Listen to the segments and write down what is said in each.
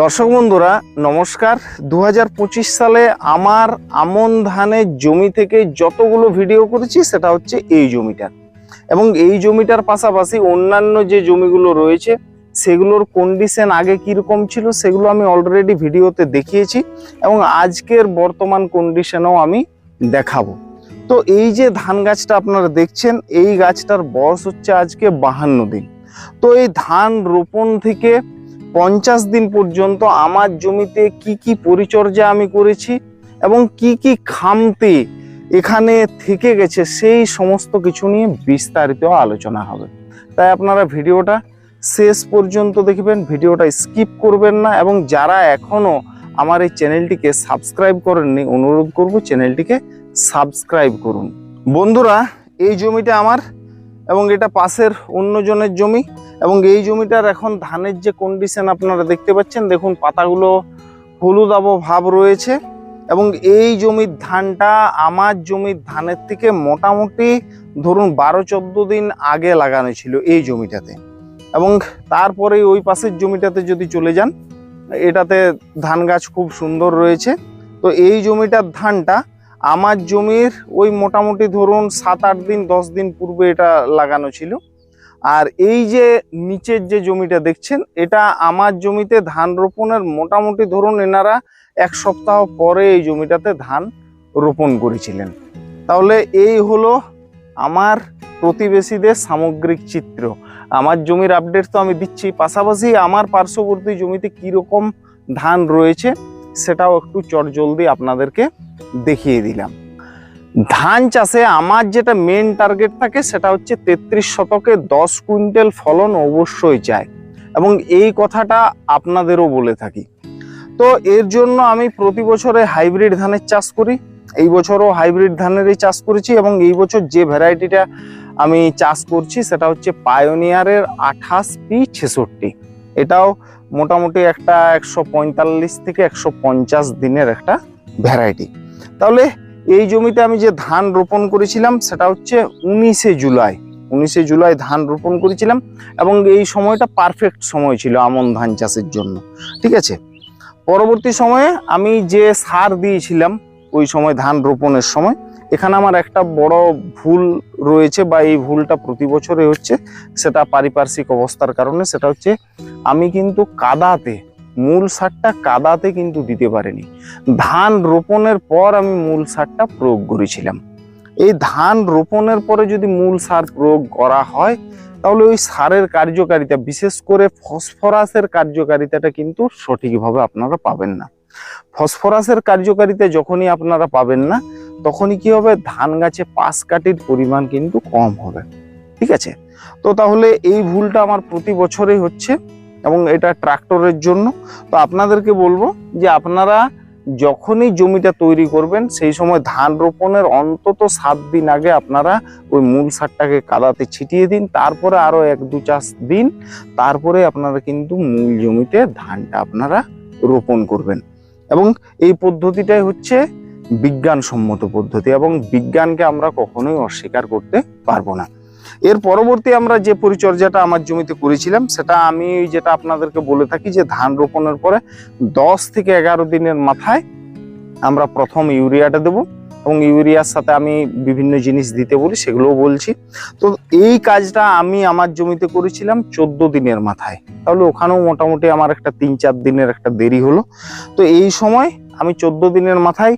দর্শক বন্ধুরা, নমস্কার। দু হাজার পঁচিশ সালে আমার আমন ধানের জমি থেকে যতগুলো ভিডিও করেছি, সেটা হচ্ছে এই জমিটার এবং এই জমিটার পাশাপাশি অন্যান্য যে জমিগুলো রয়েছে, সেগুলোর কন্ডিশন আগে কীরকম ছিল, সেগুলো আমি অলরেডি ভিডিওতে দেখিয়েছি এবং আজকের বর্তমান কন্ডিশনও আমি দেখাবো। তো এই যে ধান গাছটা আপনারা দেখছেন, এই গাছটার বয়স হচ্ছে আজকে বাহান্ন দিন। তো এই ধান রোপণ থেকে পঞ্চাশ দিন পর্যন্ত আমার জমিতে কি কি পরিচর্যা আমি করেছি এবং কি কি খামতি এখানে থেকে গেছে, সেই সমস্ত কিছু নিয়ে বিস্তারিত আলোচনা হবে। তাই আপনারা ভিডিওটা শেষ পর্যন্ত দেখবেন, ভিডিওটা স্কিপ করবেন না এবং যারা এখনও আমার এই চ্যানেলটিকে সাবস্ক্রাইব করেননি, অনুরোধ করব চ্যানেলটিকে সাবস্ক্রাইব করুন। বন্ধুরা, এই জমিটা আমার এবং এটা পাশের অন্যজনের জমি এবং এই জমিটার এখন ধানের যে কন্ডিশন আপনারা দেখতে পাচ্ছেন, দেখুন পাতাগুলো হলুদ ভাব রয়েছে এবং এই জমির ধানটা আমার জমির ধানের থেকে মোটামুটি ধরুন বারো চোদ্দ দিন আগে লাগানো ছিল এই জমিটাতে এবং তারপরে ওই পাশের জমিটাতে যদি চলে যান, এটাতে ধান গাছ খুব সুন্দর রয়েছে। তো এই জমিটার ধানটা আমার জমির ওই মোটামুটি ধরুন সাত আট দিন, দশ দিন পূর্বে এটা লাগানো ছিল। আর এই যে নিচের যে জমিটা দেখছেন, এটা আমার জমিতে ধান রোপণের মোটামুটি ধরুন এনারা এক সপ্তাহ পরে এই জমিটাতে ধান রোপণ করেছিলেন। তাহলে এই হলো আমার প্রতিবেশীদের সামগ্রিক চিত্র। আমার জমির আপডেট তো আমি দিচ্ছি। পাশাপাশি আমার পার্শ্ববর্তী জমিতে কীরকম ধান রয়েছে, সেটাও একটু চটজলদি আপনাদেরকে দেখিয়ে দিলাম। ধান চাষে আমার যেটা মেন টার্গেট থাকে সেটা হচ্ছে তেত্রিশ শতকে দশ কুইন্টাল ফলন অবশ্যই চাই। এবং এই কথাটা আপনাদেরও বলে থাকি। তো এর জন্য আমি প্রতি বছরে হাইব্রিড ধানের চাষ করি। এই বছরও হাইব্রিড ধানেরই চাষ করেছি এবং এই বছর যে ভ্যারাইটিটা আমি চাষ করছি সেটা হচ্ছে পায়োনিয়ারের আঠাশ পি ছেষট্টি। এটাও মোটামুটি একটা একশো পঁয়তাল্লিশ থেকে একশো পঞ্চাশ দিনের একটা ভ্যারাইটি তাহলে এই জমিতে আমি যে ধান রোপণ করেছিলাম, সেটা হচ্ছে উনিশে জুলাই। উনিশে জুলাই ধান রোপণ করেছিলাম এবং এই সময়টা পারফেক্ট সময় ছিল আমন ধান চাষের জন্য। ঠিক আছে? পরবর্তী সময়ে আমি যে সার দিয়েছিলাম, ওই সময় ধান রোপণের সময়, এখানে আমার একটা বড় ভুল রয়েছে বা এই ভুলটা প্রতি বছরে হচ্ছে, সেটা পারিপার্শ্বিক অবস্থার কারণে, সেটা হচ্ছে আমি কিন্তু কাদাতে মূল সারটা কাদাতে কিন্তু দিতে পারেনি। ধান রোপণের পর আমি মূল সারটা প্রয়োগ করেছিলাম। এই ধান রোপণের পরে যদি মূল সার প্রয়োগ করা হয়, তাহলে ওই সারের কার্যকারিতা, বিশেষ করে ফসফরাসের কার্যকারিতাটা কিন্তু সঠিকভাবে আপনারা পাবেন না। ফসফরাসের কার্যকারিতা যখনই আপনারা পাবেন না, তখনই কি হবে? ধান গাছে পাশ কাঠির পরিমাণ কিন্তু কম হবে। ঠিক আছে? তো তাহলে এই ভুলটা আমার প্রতি বছরই হচ্ছে। এবং এটা ট্রাক্টরের জন্য। তো আপনাদেরকে বলব যে আপনারা যখনই জমিটা তৈরি করবেন, সেই সময় ধান রোপণের অন্তত সাত দিন আগে আপনারা ওই মূল সারটাকে কাদাতে ছিটিয়ে দিন। তারপরে আরও এক দু চাষ দিন, তারপরে আপনারা কিন্তু মূল জমিতে ধানটা আপনারা রোপণ করবেন। এবং এই পদ্ধতিটাই হচ্ছে বিজ্ঞানসম্মত পদ্ধতি এবং বিজ্ঞানকে আমরা কখনোই অস্বীকার করতে পারব না। এর পরবর্তী আমরা যে পরিচর্যাটা আমার জমিতে করেছিলাম, সেটা আমি যেটা আপনাদেরকে বলে থাকি যে ধান রোপণের পরে দশ থেকে এগারো দিনের মাথায় আমরা প্রথম ইউরিয়াটা দেব এবং ইউরিয়ার সাথে আমি বিভিন্ন জিনিস দিতে বলি, সেগুলোও বলছি। তো এই কাজটা আমি আমার জমিতে করেছিলাম চোদ্দ দিনের মাথায়। তাহলে ওখানেও মোটামুটি আমার একটা তিন চার দিনের একটা দেরি হলো। তো এই সময় আমি চোদ্দ দিনের মাথায়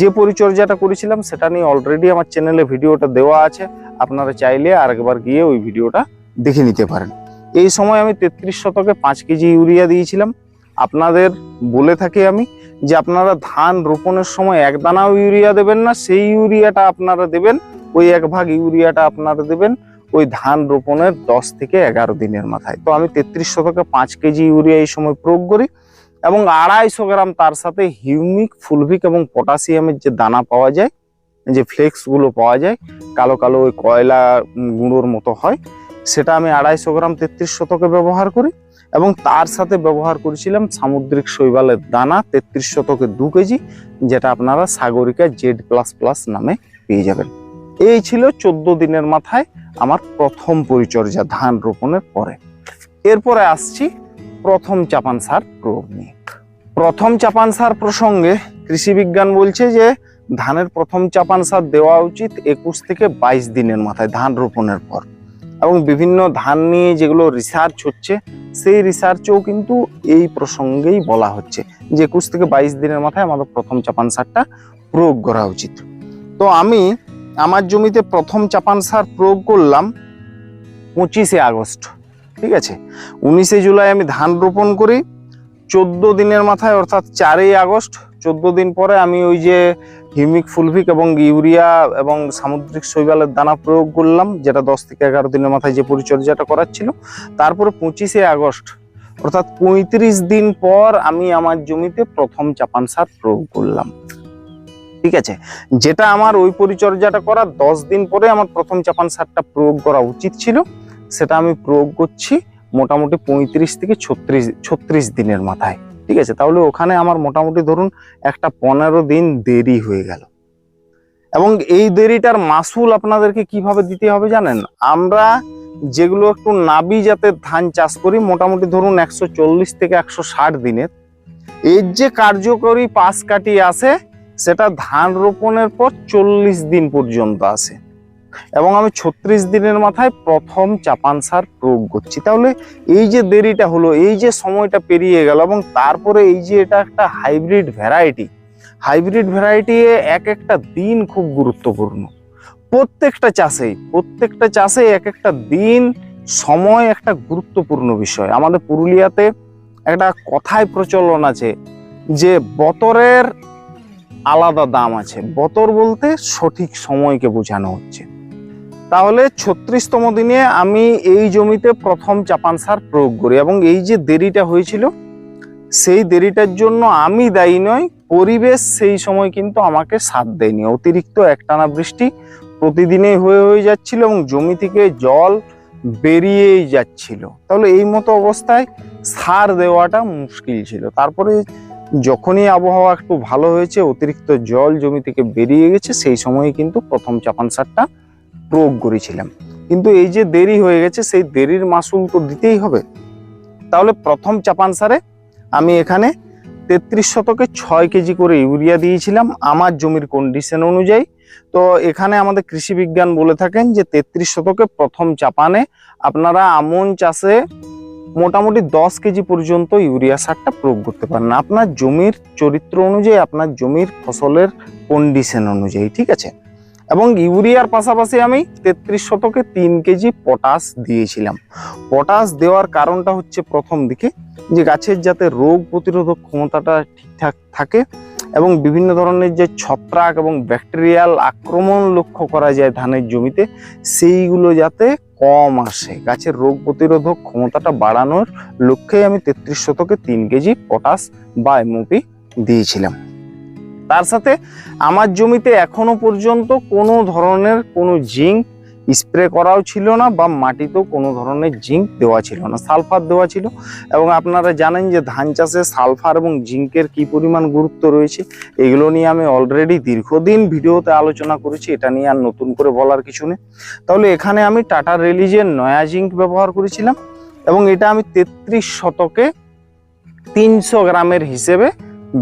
যে পরিচর্যাটা করেছিলাম, সেটা নিয়ে অলরেডি আমার চ্যানেলে ভিডিওটা দেওয়া আছে। আপনারা চাইলে আরেকবার গিয়ে ওই ভিডিওটা দেখে নিতে পারেন। এই সময় আমি তেত্রিশ শতকে পাঁচ কেজি ইউরিয়া দিয়েছিলাম। আপনাদের বলে থাকি আমি যে আপনারা ধান রোপণের সময় এক দানাও ইউরিয়া দেবেন না, সেই ইউরিয়াটা আপনারা দেবেন, ওই এক ভাগ ইউরিয়াটা আপনারা দেবেন ওই ধান রোপণের দশ থেকে এগারো দিনের মাথায়। তো আমি তেত্রিশ শতকে পাঁচ কেজি ইউরিয়া এই সময় প্রয়োগ করি। এবং আড়াইশো গ্রাম তার সাথে হিউমিক, ফুলভিক এবং পটাশিয়ামের যে দানা পাওয়া যায়, যে ফ্লেক্সগুলো পাওয়া যায়, কালো কালো ওই কয়লা গুঁড়োর মতো হয়, সেটা আমি আড়াইশো গ্রাম তেত্রিশ শতকে ব্যবহার করি এবং তার সাথে ব্যবহার করেছিলাম সামুদ্রিক শৈবালের দানা তেত্রিশ শতকে দু কেজি, যেটা আপনারা সাগরিকা জেড প্লাস প্লাস নামে পেয়ে যাবেন। এই ছিল চোদ্দ দিনের মাথায় আমার প্রথম পরিচর্যা ধান রোপণের পরে। এরপরে আসছি প্রথম চাপান সার প্রয়োগ নিয়ে। প্রথম চাপান সার প্রসঙ্গে কৃষি বিজ্ঞান বলছে যে, ধানের প্রথম চাপান সার দেওয়া উচিত একুশ থেকে বাইশ দিনের মাথায় ধান রোপণের পর। এবং বিভিন্ন ধান নিয়ে যেগুলো রিসার্চ হচ্ছে, সেই রিসার্চেও কিন্তু এই প্রসঙ্গেই বলা হচ্ছে যে, একুশ থেকে বাইশ দিনের মাথায় আমাদের প্রথম চাপান সারটা প্রয়োগ করা উচিত। তো আমি আমার জমিতে প্রথম চাপান সার প্রয়োগ করলাম পঁচিশে আগস্ট। ঠিক আছে? উনিশে জুলাই আমি ধান রোপণ করি, চোদ্দ দিনের মাথায়, অর্থাৎ চারই আগস্ট, চোদ্দ দিন পরে আমি ওই যে হিউমিক ফুলভিক এবং ইউরিয়া এবং সামুদ্রিক শৈবালের দানা প্রয়োগ করলাম, যেটা দশ থেকে এগারো দিনের মাথায় যে পরিচর্যাটা করার ছিল। তারপরে পঁচিশে আগস্ট, অর্থাৎ পঁয়ত্রিশ দিন পর আমি আমার জমিতে প্রথম চাপান সার প্রয়োগ করলাম। ঠিক আছে? যেটা আমার ওই পরিচর্যাটা করার দশ দিন পরে আমার প্রথম চাপান সারটা প্রয়োগ করা উচিত ছিল। সেটা আমি প্রয়োগ করছি মোটামুটি পঁয়ত্রিশ থেকে ছত্রিশ ছত্রিশ দিনের মাথায়, ঠিক আছে? তাহলে ওখানে আমার মোটামুটি ধরুন একটা পনেরো দিন দেরি হয়ে গেল। এবং এই দেরিটার মাসুল আপনাদেরকে কীভাবে দিতে হবে জানেন? আমরা যেগুলো একটু নাবি জাতের ধান চাষ করি, মোটামুটি ধরুন একশো চল্লিশ থেকে একশো ষাট দিনের। এর যে কার্যকরী পাশ কাটিয়ে আসে, সেটা ধান রোপণের পর চল্লিশ দিন পর্যন্ত আসে। এবং আমি ছত্রিশ দিনের মাথায় প্রথম চাপান সার প্রয়োগ করছি। তাহলে এই যে দেরিটা হলো, এই যে সময়টা পেরিয়ে গেল এবং তারপরে এই যে এটা একটা হাইব্রিড ভ্যারাইটি হাইব্রিড ভ্যারাইটি এক একটা দিন খুব গুরুত্বপূর্ণ। প্রত্যেকটা চাষেই প্রত্যেকটা চাষে এক একটা দিন সময় একটা গুরুত্বপূর্ণ বিষয়। আমাদের পুরুলিয়াতে একটা কথায় প্রচলন আছে যে বতরের আলাদা দাম আছে। বতর বলতে সঠিক সময়কে বোঝানো হচ্ছে। তাহলে ছত্রিশতম দিনে আমি এই জমিতে প্রথম চাপান সার প্রয়োগ করি এবং এই যে দেরিটা হয়েছিল, সেই দেরিটার জন্য আমি দায়ী নয় পরিবেশ সেই সময় কিন্তু আমাকে সাথ দেয়নি। অতিরিক্ত একটানা বৃষ্টি প্রতিদিনেই হয়ে হয়ে যাচ্ছিল এবং জমি থেকে জল বেরিয়েই যাচ্ছিল। তাহলে এই মতো অবস্থায় সার দেওয়াটা মুশকিল ছিল। তারপরে যখনই আবহাওয়া একটু ভালো হয়েছে, অতিরিক্ত জল জমি থেকে বেরিয়ে গেছে, সেই সময় কিন্তু প্রথম চাপান সারটা প্রয়োগ করেছিলাম। কিন্তু এই যে দেরি হয়ে গেছে, সেই দেরির মাসুল তো দিতেই হবে। তাহলে প্রথম চাপান সারে আমি এখানে তেত্রিশ শতকে ছয় কেজি করে ইউরিয়া দিয়েছিলাম আমার জমির কন্ডিশন অনুযায়ী। তো এখানে আমাদের কৃষি বিজ্ঞান বলে থাকেন যে তেত্রিশ শতকে প্রথম চাপানে আপনারা আমন চাষে মোটামুটি দশ কেজি পর্যন্ত ইউরিয়া সারটা প্রয়োগ করতে পারেন। আপনার জমির চরিত্র অনুযায়ী, আপনার জমির ফসলের কন্ডিশন অনুযায়ী, ঠিক আছে? এবং ইউরিয়ার পাশাপাশি আমি তেত্রিশ শতকে তিন কেজি পটাশ দিয়েছিলাম। পটাশ দেওয়ার কারণটা হচ্ছে প্রথম দিকে যে গাছের যাতে রোগ প্রতিরোধক ক্ষমতাটা ঠিকঠাক থাকে এবং বিভিন্ন ধরনের যে ছত্রাক এবং ব্যাকটেরিয়াল আক্রমণ লক্ষ্য করা যায় ধানের জমিতে, সেইগুলো যাতে কম আসে। গাছের রোগ প্রতিরোধক ক্ষমতাটা বাড়ানোর লক্ষ্যে আমি তেত্রিশ শতকে তিন কেজি পটাশ বা এমওপি দিয়েছিলাম। তার সাথে আমার জমিতে এখনও পর্যন্ত কোনো ধরনের কোনো জিঙ্ক স্প্রে করাও ছিল না বা মাটিতেও কোনো ধরনের জিঙ্ক দেওয়া ছিল না, সালফার দেওয়া ছিল। এবং আপনারা জানেন যে ধান চাষে সালফার এবং জিঙ্কের কি পরিমাণ গুরুত্ব রয়েছে, এগুলো নিয়ে আমি অলরেডি দীর্ঘদিন ভিডিওতে আলোচনা করেছি, এটা নিয়ে আর নতুন করে বলার কিছু নেই। তাহলে এখানে আমি টাটা রিলিজের নয়া জিঙ্ক ব্যবহার করেছিলাম এবং এটা আমি তেত্রিশ শতকে তিনশো গ্রামের হিসেবে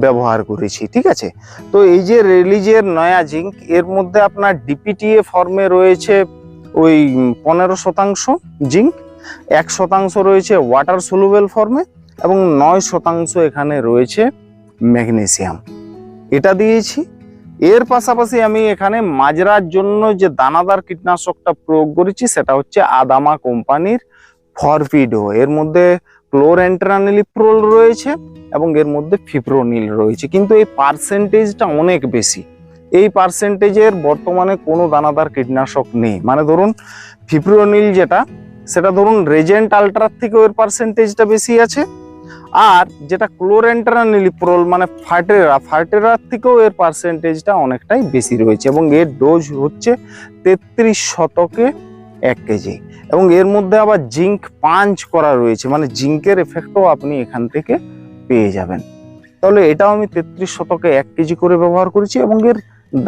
ব্যবহার করেছি, ঠিক আছে? তো এই যে রিলিজের নয়া জিঙ্ক, এর মধ্যে আপনার ডিপিটিএ ফর্মে রয়েছে ওই পনেরো শতাংশ জিঙ্ক, এক শতাংশ রয়েছে ওয়াটার সলুবেল ফর্মে এবং নয় শতাংশ এখানে রয়েছে ম্যাগনেসিয়াম এটা দিয়েছি। এর পাশাপাশি আমি এখানে মাজরার জন্য যে দানাদার কীটনাশকটা প্রয়োগ করেছি, সেটা হচ্ছে আদামা কোম্পানির ফরপিডো এর মধ্যে ক্লোরেন্ট্রানিলিপ্রোল রয়েছে এবং এর মধ্যে ফিপ্রোনিল রয়েছে। কিন্তু এই পার্সেন্টেজটা অনেক বেশি। এই পার্সেন্টেজের বর্তমানে কোনো দানাদার কীটনাশক নেই। মানে ধরুন, ফিপ্রোনিল যেটা, সেটা ধরুন রেজেন্ট আলট্রার থেকেও এর পার্সেন্টেজটা বেশি আছে। আর যেটা ক্লোরেন্ট্রানিলিপ্রোল মানে ফার্টেরা ফার্টেরার থেকেও এর পার্সেন্টেজটা অনেকটাই বেশি রয়েছে এবং এর ডোজ হচ্ছে তেত্রিশ শতকে এক কেজি। এবং এর মধ্যে আবার জিঙ্ক পাঞ্চ করা রয়েছে মানে জিঙ্কের এফেক্টও আপনি এখান থেকে পেয়ে যাবেন। তাহলে এটাও আমি তেত্রিশ শতকে এক কেজি করে ব্যবহার করেছি এবং এর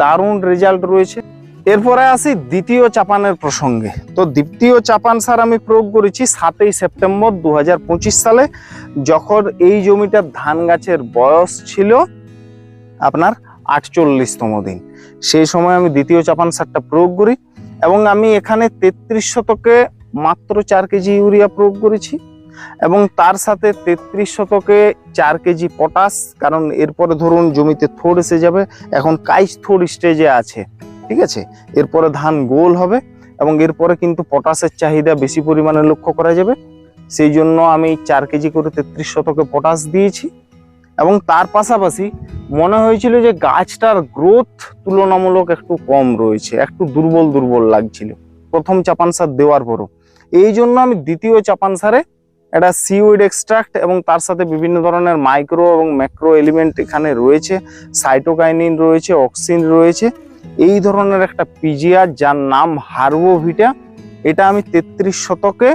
দারুণ রেজাল্ট রয়েছে। এরপরে আসি দ্বিতীয় চাপানের প্রসঙ্গে। তো দ্বিতীয় চাপান সার আমি প্রয়োগ করেছি সাতই সেপ্টেম্বর দু হাজার পঁচিশ সালে, যখন এই জমিটার ধান গাছের বয়স ছিল আপনার আটচল্লিশতম দিন। সেই সময় আমি দ্বিতীয় চাপান সারটা প্রয়োগ করি। এবং আমি এখানে তেত্রিশ শতকে মাত্র চার কেজি ইউরিয়া প্রয়োগ করেছি এবং তার সাথে তেত্রিশ শতকে চার কেজি পটাশ, কারণ এরপরে ধরুন জমিতে থোড় এসে যাবে, এখন কাইচ থোড় স্টেজে আছে, ঠিক আছে? এরপরে ধান গোল হবে এবং এরপরে কিন্তু পটাশের চাহিদা বেশি পরিমাণে লক্ষ্য করা যাবে। সেই জন্য আমি চার কেজি করে তেত্রিশ শতকে পটাশ দিয়েছি। এবং তার পাশাপাশি মনে হয়েছিল যে গাছটার গ্রোথ তুলনামূলক একটু কম রয়েছে, একটু দুর্বল দুর্বল লাগছিল। প্রথম চাপান সার দেওয়ার পরও। এই জন্য আমি দ্বিতীয় চাপান সারে একটা সিউইড এক্সট্রাক্ট এবং তার সাথে বিভিন্ন ধরনের মাইক্রো এবং ম্যাক্রো এলিমেন্ট এখানে রয়েছে সাইটোকাইনিন রয়েছে অক্সিন রয়েছে। এই ধরনের একটা পিজিআর যার নাম হার্বোভিটা এটা আমি তেত্রিশ শতকে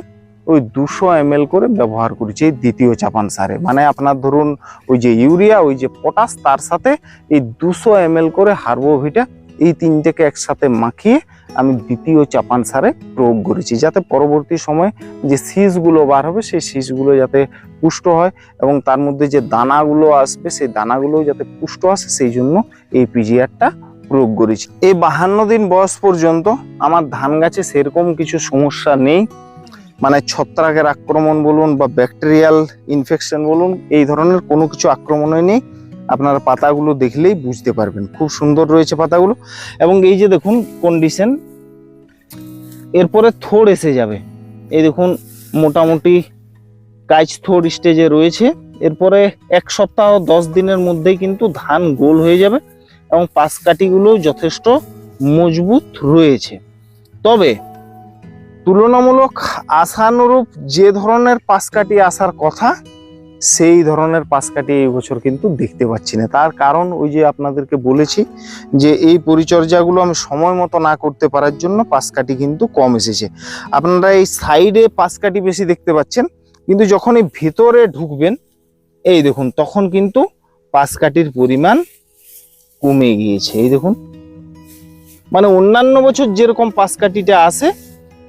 ওই দুশো এম করে ব্যবহার করেছি এই দ্বিতীয় চাপান সারে। মানে আপনার ধরুন ওই যে ইউরিয়া, ওই যে পটাশ, তার সাথে এই দুশো এম করে হার্বোভিটা এই তিনটেকে একসাথে মাখিয়ে আমি দ্বিতীয় চাপান সারে প্রয়োগ করেছি, যাতে পরবর্তী সময়ে যে শীষগুলো বার হবে, সেই শীষগুলো যাতে পুষ্ট হয় এবং তার মধ্যে যে দানাগুলো আসবে, সেই দানাগুলো যাতে পুষ্ট আসে, সেই জন্য এই পিজিআরটা প্রয়োগ করেছি। এই বাহান্ন দিন বয়স পর্যন্ত আমার ধান গাছে সেরকম কিছু সমস্যা নেই। মানে ছত্রাকের আক্রমণ বলুন বা ব্যাকটেরিয়াল ইনফেকশন বলুন, এই ধরনের কোনো কিছু আক্রমণই নেই আপনারা পাতাগুলো দেখলেই বুঝতে পারবেন। খুব সুন্দর রয়েছে পাতাগুলো। এবং এই যে দেখুন কন্ডিশন এরপরে থোড় এসে যাবে। এই দেখুন, মোটামুটি কাজ থোড় স্টেজে রয়েছে। এরপরে এক সপ্তাহ, দশ দিনের মধ্যেই কিন্তু ধান গোল হয়ে যাবে এবং পাশকাঠিগুলো যথেষ্ট মজবুত রয়েছে। তবে তুলনামূলক আশানুরূপ যে ধরনের পাশকাঠি আসার কথা, সেই ধরনের পাশকাঠি এই বছর কিন্তু দেখতে পাচ্ছি না। তার কারণ ওই যে আপনাদেরকে বলেছি যে এই পরিচর্যাগুলো আমি সময় মতো না করতে পারার জন্য পাশকাঠি কিন্তু কম এসেছে। আপনারা এই সাইডে পাশকাঠি বেশি দেখতে পাচ্ছেন, কিন্তু যখন এই ভেতরে ঢুকবেন, এই দেখুন, তখন কিন্তু পাশকাঠির পরিমাণ কমে গিয়েছে। এই দেখুন মানে অন্যান্য বছর যেরকম পাশকাঠিটা আসে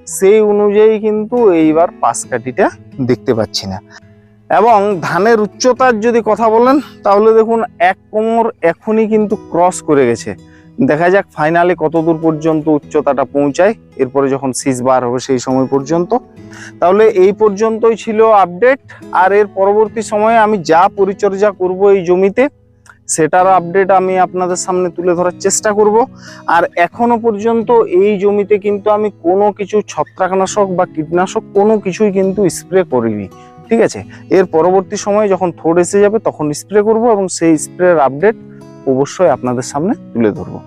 সেই অনুযায়ী কিন্তু এইবার পাশকাঠিটা দেখতে পাচ্ছি না। এবং ধানের উচ্চতার যদি কথা বলেন, তাহলে দেখুন এক কোমর এখনই কিন্তু ক্রস করে গেছে। দেখা যাক ফাইনালে কতদূর পর্যন্ত উচ্চতাটা পৌঁছায়, এরপরে যখন শীষ বার হবে সেই সময় পর্যন্ত। তাহলে এই পর্যন্তই ছিল আপডেট আর এর পরবর্তী সময়ে আমি যা পরিচর্যা করব এই জমিতে সেটার আপডেট আমি আপনাদের সামনে তুলে ধরার চেষ্টা করব। আর এখনও পর্যন্ত এই জমিতে কিন্তু আমি কোনো কিছু ছত্রাকনাশক বা কীটনাশক কোনো কিছুই কিন্তু স্প্রে করিনি, ঠিক আছে? এর পরবর্তী সময়ে যখন থোড় এসে যাবে তখন স্প্রে করব এবং সেই স্প্রের আপডেট অবশ্যই আপনাদের সামনে তুলে ধরবো।